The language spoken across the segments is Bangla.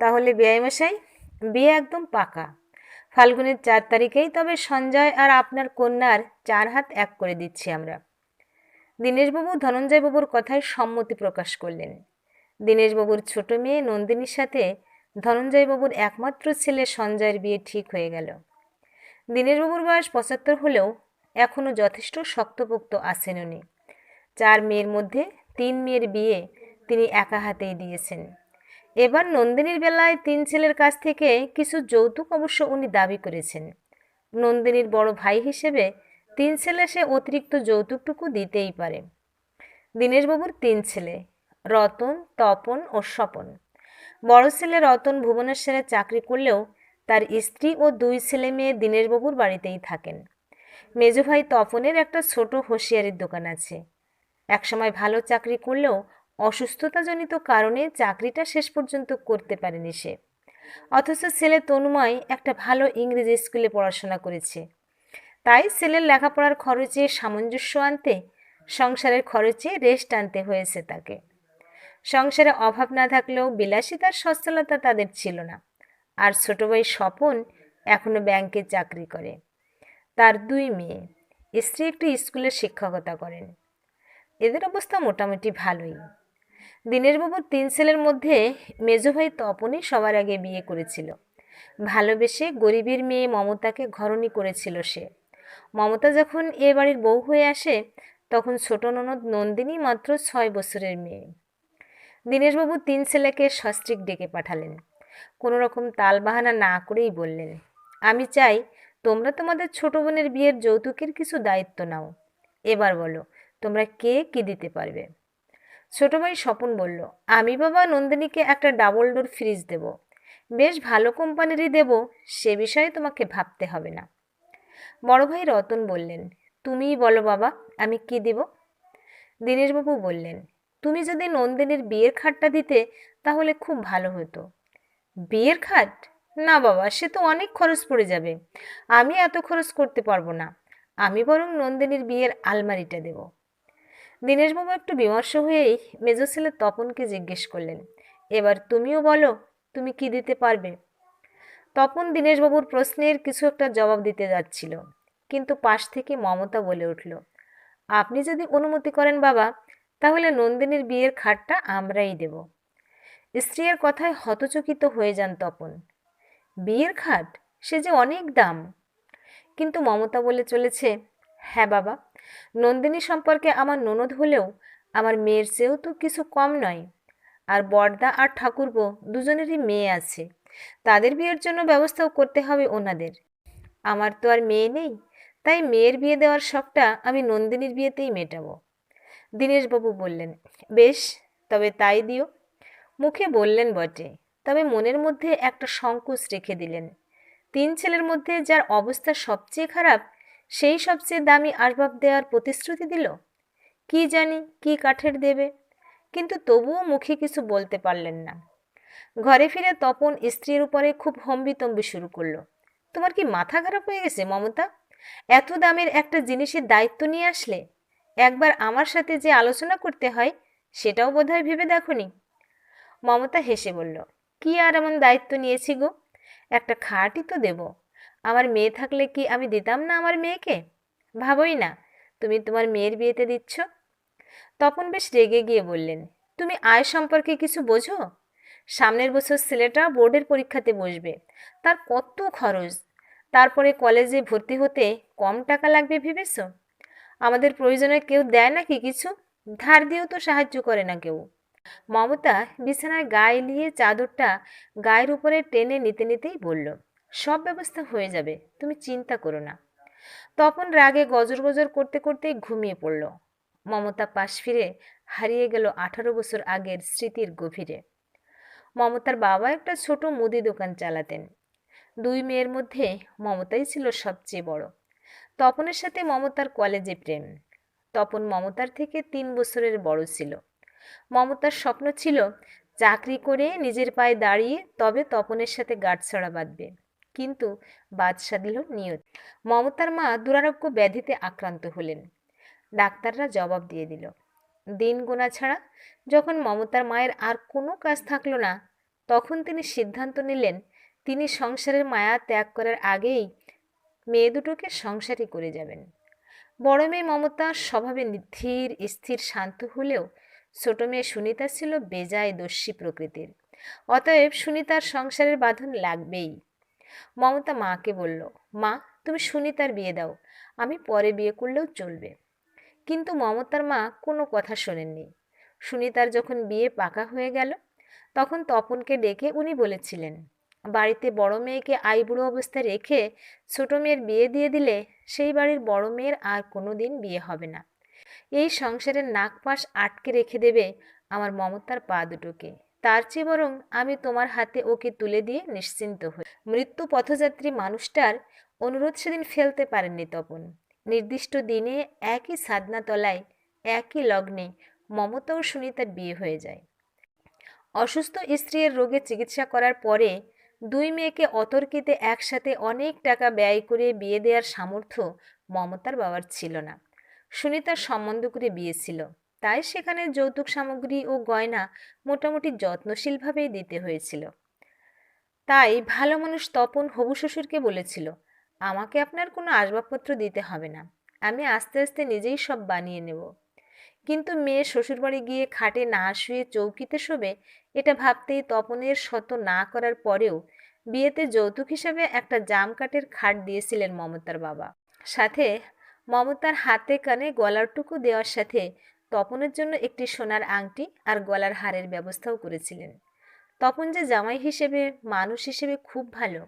তাহলে বেআইমশাই বিয়ে একদম পাকা। ফাল্গুনের চার তারিখেই তবে সঞ্জয় আর আপনার কন্যার চার হাত এক করে দিচ্ছি আমরা। দীনেশবাবু ধনঞ্জয়বাবুর কথায় সম্মতি প্রকাশ করলেন। দীনেশবাবুর ছোট মেয়ে নন্দিনীর সাথে ধনঞ্জয়বাবুর একমাত্র ছেলে সঞ্জয়ের বিয়ে ঠিক হয়ে গেল। দীনেশবাবুর বয়স পঁচাত্তর হলেও এখনও যথেষ্ট শক্তপোক্ত আছেন উনি চার মেয়ের মধ্যে তিন মেয়ের বিয়ে তিনি একা হাতেই দিয়েছেন। এবার নন্দিনীর বেলায় তিন ছেলের কাছ থেকে কিছু যৌতুক অবশ্য উনি দাবি করেছেন। নন্দিনীর বড় ভাই হিসেবে তিন ছেলে সে অতিরিক্ত যৌতুকটুকু দিতেই পারে। দীনেশবাবুর তিন ছেলে, রতন, তপন ও স্বপন। বড় ছেলে রতন ভুবনেশ্বরে চাকরি করলেও তার স্ত্রী ও দুই ছেলে মেয়ে দীনেশবাবুর বাড়িতেই থাকেন। মেজো ভাই তপনের একটা ছোট হোশিয়ারির দোকান আছে। একসময় ভালো চাকরি করলেও অসুস্থতাজনিত কারণে চাকরিটা শেষ পর্যন্ত করতে পারেনি সে। অথচ ছেলে তনুময় একটা ভালো ইংরেজি স্কুলে পড়াশোনা করেছে। তাই ছেলের লেখাপড়ার খরচে সামঞ্জস্য আনতে, সংসারের খরচে রেস্ট আনতে হয়েছে তাকে। সংসারে অভাব না থাকলেও বিলাসিতার সচ্ছলতা তাদের ছিল না। আর ছোট ভাই স্বপন এখনও ব্যাংকে চাকরি করে। তার দুই মেয়ে, স্ত্রী একটি স্কুলে শিক্ষকতা করেন। এদের অবস্থা মোটামুটি ভালোই। দিনেশবাবুর তিন ছেলের মধ্যে মেজো ভাই তপনই সবার আগে বিয়ে করেছিল। ভালোবেসে গরিবের মেয়ে মমতাকে ঘরণী করেছিল সে। মমতা যখন এ বাড়ির বউ হয়ে আসে, তখন ছোট ননদ নন্দিনী মাত্র ছয় বছরের মেয়ে। দীনেশবাবু তিন ছেলেকে সস্ত্রিক ডেকে পাঠালেন। কোনো রকম তালবাহানা না করেই বললেন, আমি চাই তোমরা তোমাদের ছোট বোনের বিয়ের যৌতুকের কিছু দায়িত্ব নাও। এবার বলো, তোমরা কে কি দিতে পারবে? ছোট ভাই স্বপন বলল, আমি বাবা নন্দিনীকে একটা ডাবল ডোর ফ্রিজ দেব। বেশ ভালো কোম্পানিরই দেব, সে বিষয়ে তোমাকে ভাবতে হবে না। বড় ভাই রতন বললেন, তুমিই বলো বাবা, আমি কি দেব? দীনেশবাবু বললেন, তুমি যদি নন্দিনীর বিয়ের খাটটা দিতে, তাহলে খুব ভালো হতো। বিয়ের খাট? না বাবা, সে তো অনেক খরচ পড়ে যাবে। আমি এত খরচ করতে পারব না। আমি বরং নন্দিনীর বিয়ের আলমারিটা দেব। দীনেশবাবু একটু বিমর্ষ হয়েই মেজ ছেলে তপনকে জিজ্ঞেস করলেন, এবার তুমিও বলো, তুমি কি দিতে পারবে? তপন দীনেশবাবুর প্রশ্নের কিছু একটা জবাব দিতে যাচ্ছিল, কিন্তু পাশ থেকে মমতা বলে উঠল, আপনি যদি অনুমতি করেন বাবা, তাহলে নন্দিনীর বিয়ের খাটটা আমরাই দেব। স্ত্রীর কথায় হতচকিত হয়ে যান তপন, বিয়ের খাট? সে যে অনেক দাম। কিন্তু মমতা বলে চলেছে হ্যাঁ বাবা, নন্দিনী সম্পর্কে আমার ননদ হলেও আমার মেয়ের চেয়েও তো কিছু কম নয়। আর বর্দা আর ঠাকুরপো দুজনেরই মেয়ে আছে। তাদের বিয়ের জন্য ব্যবস্থাও করতে হবে ওনাদের। আমার তো আর মেয়ে নেই, তাই মেয়ের বিয়ে দেওয়ার শখটা আমি নন্দিনীর বিয়েতেই মেটাবো। দীনেশবাবু বললেন, বেশ, তবে তাই দিও। মুখে বললেন বটে, তবে মনের মধ্যে একটা সংকোচ রেখে দিলেন। তিন ছেলের মধ্যে যার অবস্থা সবচেয়ে খারাপ সেই সবচেয়ে দামি আসবাব দেওয়ার প্রতিশ্রুতি দিল? কি জানি, কি কাঠের দেবে? কিন্তু তবুও মুখে কিছু বলতে পারলেন না। ঘরে ফিরে তপন স্ত্রীর উপরে খুব হম্বিতম্বি শুরু করল। তোমার কি মাথা খারাপ হয়ে গেছে, মমতা? এত দামের একটা জিনিসের দায়িত্ব নিয়ে আসলে? একবার আমার সাথে যে আলোচনা করতে হয়, সেটাও বোধহয় ভেবে দেখনি। মমতা হেসে বলল, কি আর এমন দায়িত্ব নিয়েছি গো? একটা খাটই তো দেব। আমার মেয়ে থাকলে কি আমি দিতাম না আমার মেয়েকে? ভাবোই না। তুমি তোমার মেয়ের বিয়েতে দিচ্ছ? তখন বেশ রেগে গিয়ে বললেন, তুমি আয় সম্পর্কে কিছু বোঝো? সামনের বছর ছেলেটা বোর্ডের পরীক্ষাতে বসবে। তার কত খরচ? তারপরে কলেজে ভর্তি হতে কম টাকা লাগবে ভেবেছ? আমাদের প্রয়োজনে কেউ দেয় নাকি কিছু? ধার দিয়েও তো সাহায্য করে না কেউ। মমতা বিছানায় গায়ে নিয়ে চাদরটা গায়ের উপরে টেনে নিতে নিতেই বলল সব ব্যবস্থা হয়ে যাবে, তুমি চিন্তা করো না। তখন রাগে গজর গজর করতে করতেই ঘুমিয়ে পড়ল। মমতা পাশ ফিরে হারিয়ে গেল আঠারো বছর আগের স্মৃতির গভীরে। মমতার বাবা একটা ছোট মুদি দোকান চালাতেন। দুই মেয়ের মধ্যে মমতাই ছিল সবচেয়ে বড়। তপনের সাথে মমতার কলেজে প্রেম। তপন মমতার থেকে তিন বছরের বড় ছিল। মমতার স্বপ্ন ছিল, চাকরি করে নিজের পায়ে দাঁড়িয়ে তবে তপনের সাথে গাঁটছড়া বাঁধবে। কিন্তু বাদ সাধল নিয়ত। মমতার মা দুরারোগ্য ব্যাধিতে আক্রান্ত হলেন। ডাক্তাররা জবাব দিয়ে দিল, দিন গোনা ছাড়া যখন মমতার মায়ের আর কোনো কাজ থাকল না, তখন তিনি সিদ্ধান্ত নিলেন তিনি সংসারের মায়া ত্যাগ করার আগেই মেয়ে দুটোকে সংসারই করে যাবেন। বড় মেয়ে মমতা স্বভাবে ধীর, স্থির, শান্ত হলেও ছোট মেয়ে সুনিতা ছিল বেজায় দস্যি প্রকৃতির। অতএব সুনিতার সংসারের বাঁধন লাগবেই। মমতা মাকে বলল, মা, তুমি সুনিতার বিয়ে দাও, আমি পরে বিয়ে করলেও চলবে। কিন্তু মমতার মা কোনো কথা শোনেননি। সুনিতার যখন বিয়ে পাকা হয়ে গেল, তখন তপনকে ডেকে উনি বলেছিলেন, বাড়িতে বড় মেয়েকে আইবুড়ো অবস্থায় রেখে ছোট মেয়ের বিয়ে দিয়ে দিলে সেই বাড়ির বড় মেয়ের আর কোনো দিন বিয়ে হবে না। এই সংসারের নাকপাশ আটকে রেখে দেবে আমার মমতার পা দুটোকে। তার চেয়ে বরং আমি তোমার হাতে ওকে তুলে দিয়ে নিশ্চিন্ত হই। মৃত্যু পথযাত্রী মানুষটার অনুরোধ সেদিন ফেলতে পারেননি তপন। নির্দিষ্ট দিনে একই সাধনা তলায় একই লগ্নে মমতা ও সুনিতার বিয়ে হয়ে যায়। অসুস্থ স্ত্রীর রোগে চিকিৎসা করার পরে দুই মেয়েকে অতর্কিতে একসাথে অনেক টাকা ব্যয় করে বিয়ে দেওয়ার সামর্থ্য মমতার বাবার ছিল না। সুনিতার সম্বন্ধ করে বিয়ে ছিল। তাই সেখানে যৌতুক সামগ্রী ও গয়না মোটামুটি যত্নশীলভাবেই দিতে হয়েছিল। তাই ভালো মানুষ তপন হবু শ্বশুরকে বলেছিল, আমাকে আপনার কোনো আসবাবপত্র দিতে হবে না, আমি আস্তে আস্তে নিজেই সব বানিয়ে নেব। কিন্তু মেয়ে শ্বশুরবাড়ি গিয়ে খাটে না শুয়ে চৌকিতে শোবে, এটা ভাবতেই তপনের শত না করার পরেও বিয়েতে যৌতুক হিসাবে একটা জাম কাঠের খাট দিয়েছিলেন মমতার বাবা। সাথে মমতার হাতে কানে গলারটুকু দেওয়ার সাথে তপনের জন্য একটি সোনার আংটি আর গলার হারের ব্যবস্থাও করেছিলেন। তপন যে জামাই হিসেবে, মানুষ হিসেবে খুব ভালো।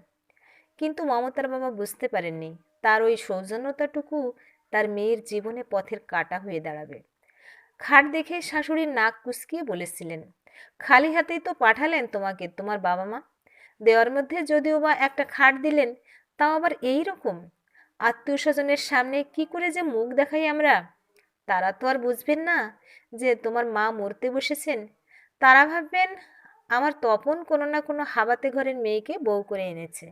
কিন্তু মমতার বাবা বুঝতে পারেননি। তার ওই সৌজন্যতাটুকু তার মেয়ের জীবনে পথের কাটা হয়ে দাঁড়াবে। খাট দেখে শাশুড়ির নাক কুচকিয়ে বলেছিলেন, খালি হাতেই তো পাঠালেন তোমাকে, তোমার বাবা মা। দেওয়ার মধ্যে যদিও বা একটা খাট দিলেন, তাও আবার এই রকম। আত্মীয় স্বজনের সামনে কি করে যে মুখ দেখাই আমরা? তারা তো আর বুঝবেন না যে তোমার মা মরতে বসেছেন। তারা ভাববেন, আমার তপন কোনো না কোনো হাবাতে ঘরের মেয়েকে বউ করে এনেছে।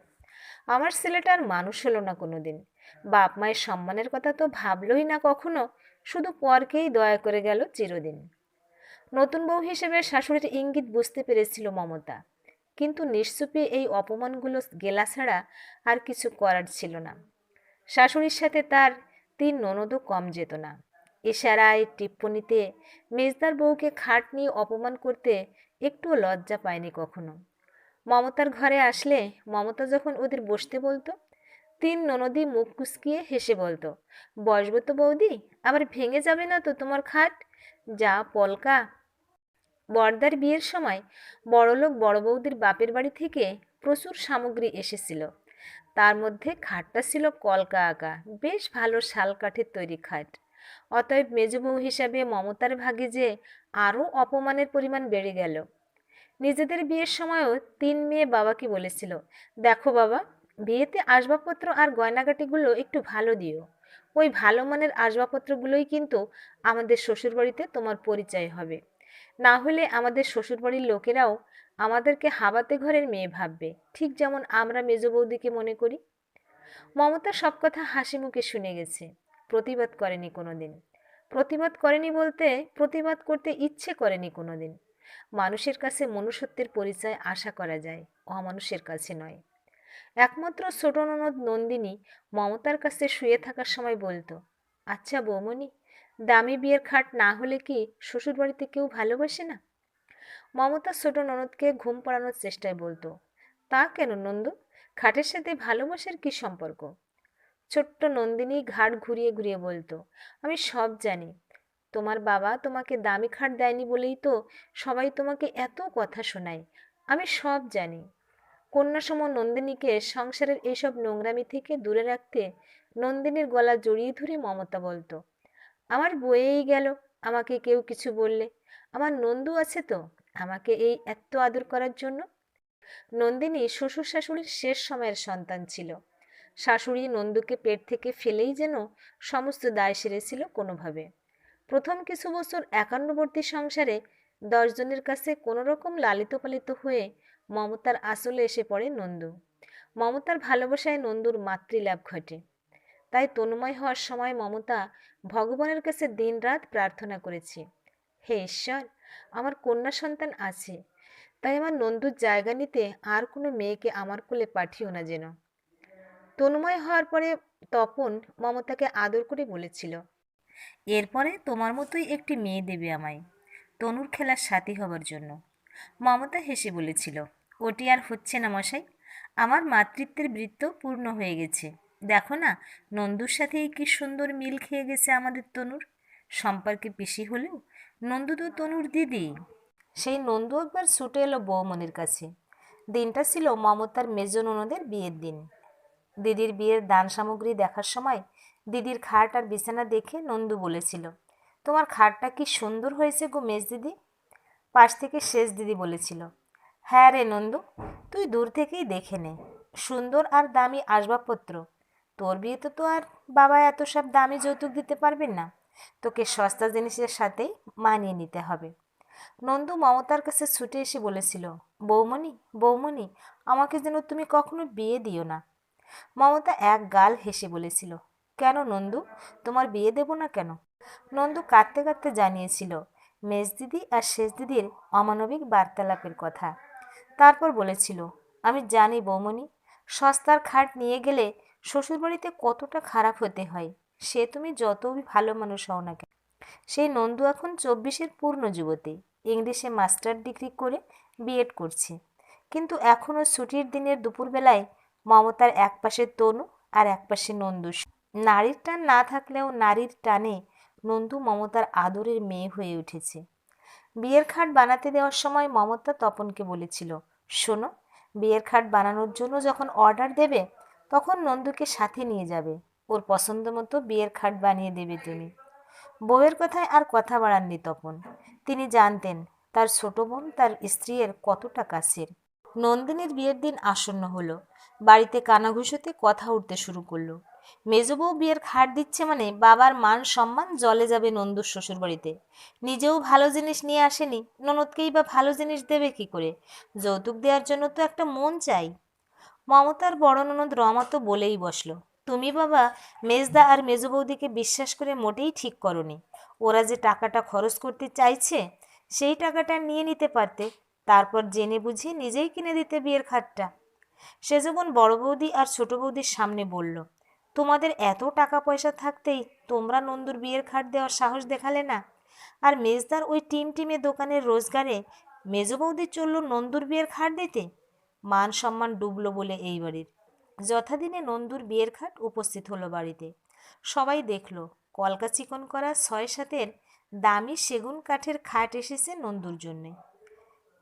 আমার ছেলেটা আর মানুষ হলো না কোনো দিন বাপ মায়ের সম্মানের কথা তো ভাবলই না কখনো, শুধু পরকেই দয়া করে গেল চিরদিন। নতুন বউ হিসেবে শাশুড়ির ইঙ্গিত বুঝতে পেরেছিল মমতা। কিন্তু নিশ্চুপে এই অপমানগুলো গেলা ছাড়া আর কিছু করার ছিল না। শাশুড়ির সাথে তার তিন ননদও কম যেত না। ইশারায় টিপ্পনিতে মেজদার বউকে খাট নিয়ে অপমান করতে একটুও লজ্জা পায়নি কখনো। মমতার ঘরে আসলে মমতা যখন ওদের বসতে বলতো, তিন ননদি মুখ কুচকিয়ে হেসে বলতো, বসবো তো বৌদি, আবার ভেঙে যাবে না তো তোমার খাট? যা পলকা। বর্দার বিয়ের সময় বড়লোক বড় বৌদির বাপের বাড়ি থেকে প্রচুর সামগ্রী এসেছিল। তার মধ্যে খাটটা ছিল কলকা আঁকা বেশ ভালো শাল কাঠের তৈরি খাট। অতএব মেজবউ হিসাবে মমতার ভাগে যে আরও অপমানের পরিমাণ বেড়ে গেল। নিজেদের বিয়ের সময়ও তিন মেয়ে বাবাকে বলেছিল, দেখো বাবা, বিয়েতে আসবাবপত্র আর গয়নাগাটিগুলো একটু ভালো দিও। ওই ভালো মানের আসবাবপত্রগুলোই কিন্তু আমাদের শ্বশুরবাড়িতে তোমার পরিচয় হবে। না হলে আমাদের শ্বশুরবাড়ির লোকেরাও আমাদেরকে হাবাতে ঘরের মেয়ে ভাববে। ঠিক যেমন আমরা মেজ বৌদিকে মনে করি। মমতা সব কথা হাসি মুখে শুনে গেছে। প্রতিবাদ করেনি কোনো দিন প্রতিবাদ করেনি বলতে প্রতিবাদ করতে ইচ্ছে করেনি কোনো দিন মানুষের কাছে মনুষ্যত্বের পরিচয় আশা করা যায়, অমানুষের কাছে নয়। একমাত্র ছোট ননদ নন্দিনী মমতার কাছে শুয়ে থাকার সময় বলতো আচ্ছা বৌমণি, দামি বিয়ের খাট না হলে কি শ্বশুরবাড়িতে কেউ ভালোবাসে না? মমতা ছোট ননদকে ঘুম পাড়ানোর চেষ্টায় বলতো, তা কেন নন্দ? খাটের সাথে ভালোবাসার কি সম্পর্ক? ছোট্ট নন্দিনী ঘাট ঘুরিয়ে ঘুরিয়ে বলতো, আমি সব জানি। তোমার বাবা তোমাকে দামি খাট দেয়নি বলেই তো সবাই তোমাকে এত কথা শোনায়। আমি সব জানি। কন্যাসম নন্দিনীকে সংসারের এইসব নোংরামি থেকে দূরে রাখতে নন্দিনীর গলা জড়িয়ে ধরে মমতা বলতো, আমার বয়েই গেল, আমাকে কেউ কিছু বললে। আমার নন্দু আছে তো, আমাকে এই এত আদর করার জন্য? নন্দিনী শ্বশুর শাশুড়ির শেষ সময়ের সন্তান ছিল। শাশুড়ি নন্দুকে পেট থেকে ফেলেই যেন সমস্ত দায় সেরেছিল কোনোভাবে। প্রথম কিছু বছর একান্নবর্তী সংসারে দশজনের কাছে কোনো রকম লালিত পালিত হয়ে মমতার আসলে এসে পড়ে নন্দু। মমতার ভালোবাসায় নন্দুর মাতৃলাভ ঘটে। তাই তন্ময় হওয়ার সময় মমতা ভগবানের কাছে দিনরাত প্রার্থনা করেছি, হে ঈশ্বর, আমার কন্যা সন্তান আছে। তাই আমার নন্দুর জায়গা নিতে আর কোনো মেয়েকে আমার কোলে পাঠিও না যেন। তনুময় হওয়ার পরে তপন মমতাকে আদর করে বলেছিল, এরপরে তোমার মতোই একটি মেয়ে দেবে আমায়। তনুর খেলার সাথী হবার জন্য। মমতা হেসে বলেছিল, ওটি আর হচ্ছে না মশাই। আমার মাতৃত্বের বৃত্ত পূর্ণ হয়ে গেছে। দেখো না, নন্দুর সাথে কি সুন্দর মিল খেয়ে গেছে আমাদের তনুর। সম্পর্কে পিসি হলেও নন্দু তো তনুর দিদি। সেই নন্দু একবার ছুটে এলো বৌমনির কাছে। দিনটা ছিল মমতার মেজ ননদের বিয়ের দিন। দিদির বিয়ের দান সামগ্রী দেখার সময় দিদির খাট আর বিছানা দেখে নন্দু বলেছিল, তোমার খাটটা কি সুন্দর হয়েছে গো মেজ দিদি? পাশ থেকে শেষ দিদি বলেছিল হ্যাঁ রে নন্দু, তুই দূর থেকেই দেখে নে, সুন্দর আর দামি আসবাবপত্র। তোর বিয়েতে তো আর বাবা এত সব দামি যৌতুক দিতে পারবেন না, তোকে সস্তা জিনিসের সাথেই মানিয়ে নিতে হবে। নন্দু মমতার কাছে ছুটে এসে বলেছিল, বৌমণি বৌমণি, আমাকে যেন তুমি কখনো বিয়ে দিও না। মমতা এক গাল হেসে বলেছিল, কেন নন্দু? তোমার বিয়ে দেব না কেন? নন্দু কাঁদতে কাঁদতে জানিয়েছিল মেজ দিদি আর শেষ দিদির অমানবিক বার্তালাপের কথা। তারপর বলেছিল, আমি জানি বৌমণি, সস্তার খাট নিয়ে গেলে শ্বশুরবাড়িতে কতটা খারাপ হতে হয়। সে তুমি যতই ভালো মানুষ হও না কেন। সেই নন্দু এখন চব্বিশের পূর্ণ যুবতী, ইংলিশে মাস্টার ডিগ্রি করে বিএড করছে। কিন্তু এখনও ছুটির দিনের দুপুরবেলায় মমতার এক পাশে তনু আর এক পাশে নন্দু। নারীর টান না থাকলেও নারীর টানে নন্দু মমতার আদরের মেয়ে হয়ে উঠেছে। বিয়ের খাট বানাতে দেওয়ার সময় মমতা তপনকে বলেছিল, শোনো, বিয়ের খাট বানানোর জন্য যখন অর্ডার দেবে, তখন নন্দুকে সাথে নিয়ে যাবে। ওর পছন্দ মতো বিয়ের খাট বানিয়ে দেবে তুমি। বউয়ের কথায় আর কথা বাড়াননি তপন। তিনি জানতেন, তার ছোট বোন তার স্ত্রীর কতটা কাছের। নন্দিনীর বিয়ের দিন আসন্ন হলো। বাড়িতে কানাঘুষোতে কথা উঠতে শুরু করল। মেজবউ বিয়ের খাট দিচ্ছে মানে বাবার মান সম্মান জলে যাবে নন্দুর শ্বশুর বাড়িতে নিজেও ভালো জিনিস নিয়ে আসেনি, ননদকেই বা ভালো জিনিস দেবে কি করে? যৌতুক দেওয়ার জন্য তো একটা মন চাই। মমতার বড় ননদ রমা তো বলেই বসল, তুমি বাবা মেজদা আর মেজ বৌদিকে বিশ্বাস করে মোটেই ঠিক করনি। ওরা যে টাকাটা খরচ করতে চাইছে, সেই টাকাটা নিয়ে নিতে পারতে। তারপর জেনে বুঝে নিজেই কিনে দিতে বিয়ের খাটটা। সে যখন বড় বৌদি আর ছোট বৌদির সামনে বলল, তোমাদের এত টাকা পয়সা থাকতেই তোমরা নন্দুর বিয়ের খাট দেওয়ার সাহস দেখালে না? আর মেজদার ওই টিম টিমে দোকানের রোজগারে মেজ বৌদি চলল নন্দুর বিয়ের খাট দিতে? মান সম্মান ডুবলো বলে এই বাড়ির। যথাদিনে নন্দুর বিয়ের খাট উপস্থিত হলো বাড়িতে। সবাই দেখল, কলকা চিকন করা ছয় সাতের দামি সেগুন কাঠের খাট এসেছে নন্দুর জন্যে।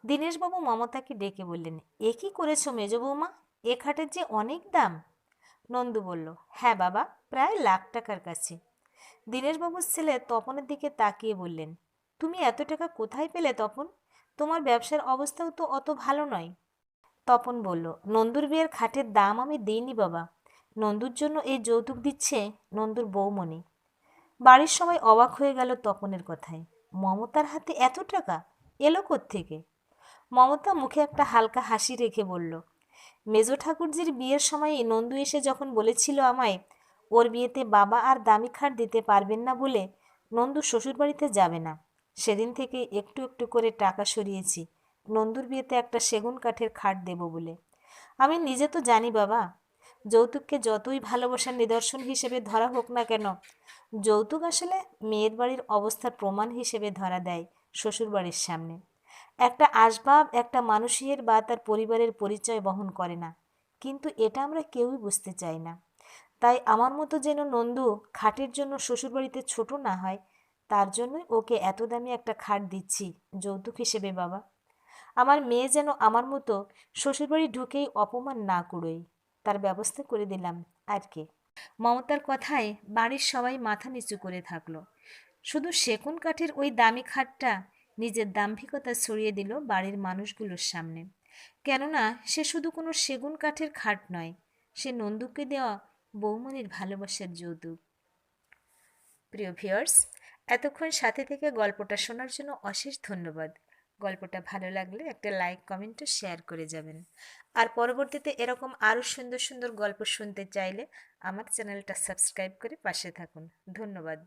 দীনেশবাবু মমতাকে ডেকে বললেন, এ কী করেছ মেজ বৌমা? এ খাটের যে অনেক দাম? নন্দু বলল হ্যাঁ বাবা, প্রায় লাখ টাকার কাছে। দীনেশবাবুর ছেলে তপনের দিকে তাকিয়ে বললেন, তুমি এত টাকা কোথায় পেলে তপন? তোমার ব্যবসার অবস্থাও তো অত ভালো নয়। তপন বলল, নন্দুর বিয়ের খাটের দাম আমি দিইনি বাবা। নন্দুর জন্য এই যৌতুক দিচ্ছে নন্দুর বৌমণি। বাড়ির সবাই অবাক হয়ে গেল তপনের কথায়, মমতার হাতে এত টাকা? এলো থেকে মমতা মুখে একটা হালকা হাসি রেখে বলল, মেজ ঠাকুরজির বিয়ের সময় নন্দু এসে যখন বলেছিল আমায়, ওর বিয়েতে বাবা আর দামি খাট দিতে পারবেন না বলে নন্দু শ্বশুরবাড়িতে যাবে না। সেদিন থেকে একটু একটু করে টাকা সরিয়েছি, নন্দুর বিয়েতে একটা সেগুন কাঠের খাট দেব বলে। আমি নিজে তো জানি বাবা, যৌতুককে যতই ভালোবাসার নিদর্শন হিসেবে ধরা হোক না কেন, যৌতুক আসলে মেয়ের বাড়ির অবস্থার প্রমাণ হিসেবে ধরা দেয় শ্বশুরবাড়ির সামনে। একটা আসবাব, একটা মানুষের বা তার পরিবারের পরিচয় বহন করে না। কিন্তু এটা আমরা কেউই বুঝতে চাই না। তাই আমার মতো যেন নন্দু খাটের জন্য শ্বশুরবাড়িতে ছোট না হয়, তার জন্যই ওকে এত দামি একটা খাট দিচ্ছি, যৌতুক হিসেবে বাবা। আমার মেয়ে যেন আমার মতো শ্বশুরবাড়ি ঢুকেই অপমান না কুড়োই তার ব্যবস্থা করে দিলাম আর কে। মমতার কথায় বাড়ির সবাই মাথা নিচু করে থাকল। শুধু সেকুন কাঠের ওই দামি খাটটা নিজের দাম্ভিকতা ছড়িয়ে দিল বাড়ির মানুষগুলোর সামনে। কেননা, সে শুধু কোনো সেগুন কাঠের খাট নয়, সে নন্দুকে দেওয়া বৌমনির ভালোবাসার যৌতুক। প্রিয় ভিউয়ার্স, এতক্ষণ সাথে থেকে গল্পটা শোনার জন্য অশেষ ধন্যবাদ। গল্পটা ভালো লাগলে একটা লাইক, কমেন্ট ও শেয়ার করে যাবেন। আর পরবর্তীতে এরকম আরও সুন্দর সুন্দর গল্প শুনতে চাইলে আমার চ্যানেলটা সাবস্ক্রাইব করে পাশে থাকুন। ধন্যবাদ।